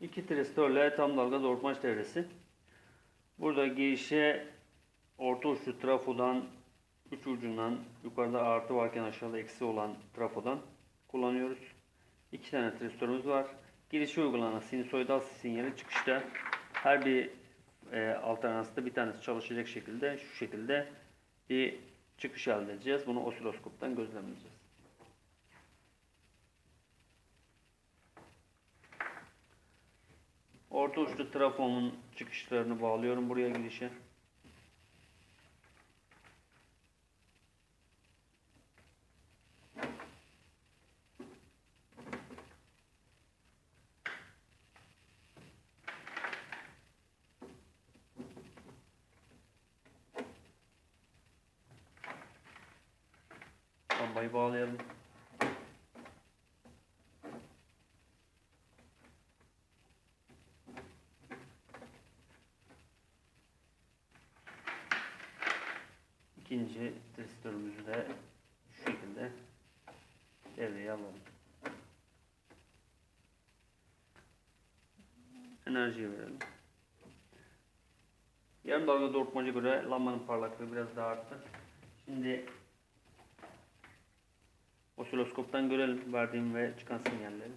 İki tristörle tam dalga doğrultmaç devresi. Burada girişe orta uçlu trafodan üç ucundan yukarıda artı varken aşağıda eksi olan trafodan kullanıyoruz. İki tane tristörümüz var. Girişe uygulanan sinusoidal sinyali çıkışta her bir e, alternansta bir tanesi çalışacak şekilde şu şekilde bir çıkış elde edeceğiz. Bunu osiloskoptan gözlemleyeceğiz. Orta uçlu trafomun çıkışlarını bağlıyorum buraya girişe. Lambayı bağlayalım. İkinci testörümüzü de şu şekilde devreye alalım. Enerjiyi verelim. Yarım dalga doğrultmaca göre lambanın parlaklığı biraz daha arttı. Şimdi osiloskoptan görelim verdiğim ve çıkan sinyalleri.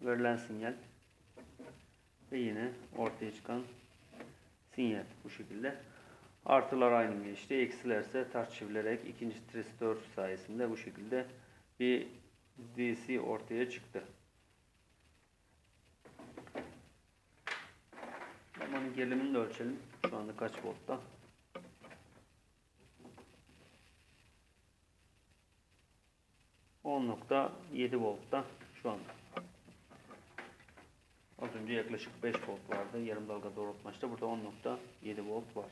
Verilen sinyal ve yine ortaya çıkan sinyal bu şekilde. Artılar aynı geçti. Eksilerse ters çevrilerek ikinci tristör sayesinde bu şekilde bir DC ortaya çıktı. Lambanın gerilimini de ölçelim. Şu anda kaç voltta? ...10.7 voltta şu anda. Önce yaklaşık 5 volt vardı. Yarım dalga doğrultmaçta. Burada 10.7 volt var.